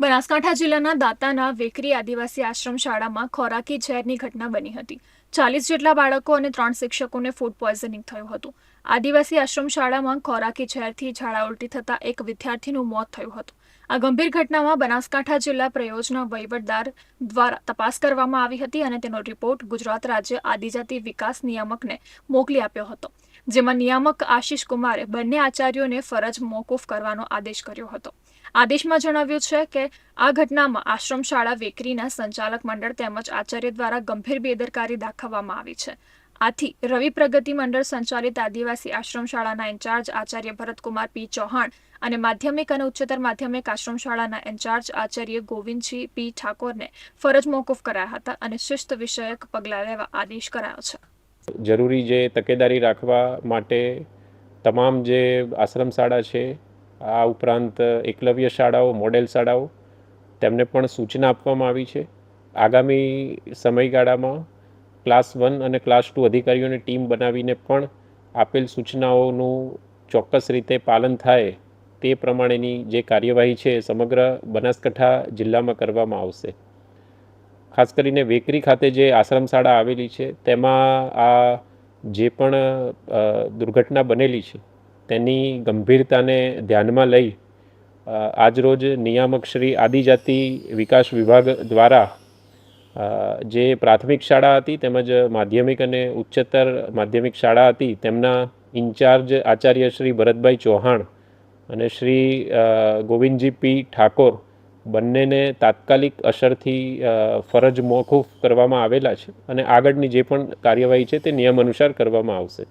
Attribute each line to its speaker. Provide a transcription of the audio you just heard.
Speaker 1: બનાસકાંઠા જિલ્લાના દાંતાના વેકરી આદિવાસી આશ્રમ શાળામાં ખોરાકી ઝેરની ઘટના બની હતી. ચાલીસ જેટલા બાળકો અને ત્રણ શિક્ષકોને ફૂડ પોઈઝનિંગ થયું હતું. આદિવાસી આશ્રમ શાળામાં ખોરાકી ઝેરથી ઝાડા ઉલટી થતાં એક વિદ્યાર્થીનું મોત થયું હતું. આ ગંભીર ઘટનામાં બનાસકાંઠા જિલ્લા પ્રયોજના વહીવટદાર દ્વારા તપાસ કરવામાં આવી હતી અને તેનો રિપોર્ટ ગુજરાત રાજ્ય આદિજાતિ વિકાસ નિયામકને મોકલી આપ્યો હતો, જેમાં નિયામક આશિષ કુમારે બંને આચાર્યોને ફરજ મોકૂફ કરવાનો આદેશ કર્યો હતો. આદેશમાં જણાવ્યું છે કે આ ઘટનામાં આશ્રમ શાળા વેકરીના સંચાલક મંડળ તેમજ આચાર્ય દ્વારા ગંભીર બેદરકારી દાખવવામાં આવી છે. આથી રવિ પ્રગતિ મંડળ સંચાલિત આદિવાસી આશ્રમ શાળાના ઇન્ચાર્જ આચાર્ય ભરતકુમાર પી ચૌહાણ અને માધ્યમિક અને ઉચ્ચતર માધ્યમિક આશ્રમ શાળાના ઇન્ચાર્જ આચાર્ય ગોવિંદજી પી ઠાકોરને ફરજ મોકૂફ કરાયા હતા અને શિસ્ત વિષયક પગલાં લેવા આદેશ કરાયો છે.
Speaker 2: જરૂરી જે તકેદારી રાખવા માટે તમામ જે આશ્રમ શાળા છે આ ઉપરાંત એકલવ્ય શાળાઓ, મોડેલ શાળાઓ, તેમને પણ સૂચના આપવામાં આવી છે. આગામી સમયગાળામાં ક્લાસ વન અને ક્લાસ ટુ અધિકારીઓની ટીમ બનાવીને પણ આપેલ સૂચનાઓનું ચોક્કસ રીતે પાલન થાય તે પ્રમાણેની જે કાર્યવાહી છે સમગ્ર બનાસકાંઠા જિલ્લામાં કરવામાં આવશે. ખાસ કરીને વેકરી ખાતે જે આશ્રમ શાળા આવેલી છે, તેમાં આ જે પણ દુર્ઘટના બનેલી છે તેની ગંભીરતાને ધ્યાનમાં લઈ આજરોજ નિયામક શ્રી આદિજાતિ વિકાસ વિભાગ દ્વારા જે પ્રાથમિક શાળા હતી તેમજ માધ્યમિક અને ઉચ્ચતર માધ્યમિક શાળા હતી, તેમના ઇન્ચાર્જ આચાર્ય શ્રી ભરતભાઈ ચૌહાણ અને શ્રી ગોવિંદજી પી ઠાકોર બંનેને તાત્કાલિક અસરથી ફરજ મોકૂફ કરવામાં આવેલા છે અને આગળની જે પણ કાર્યવાહી છે તે નિયમ અનુસાર કરવામાં આવશે.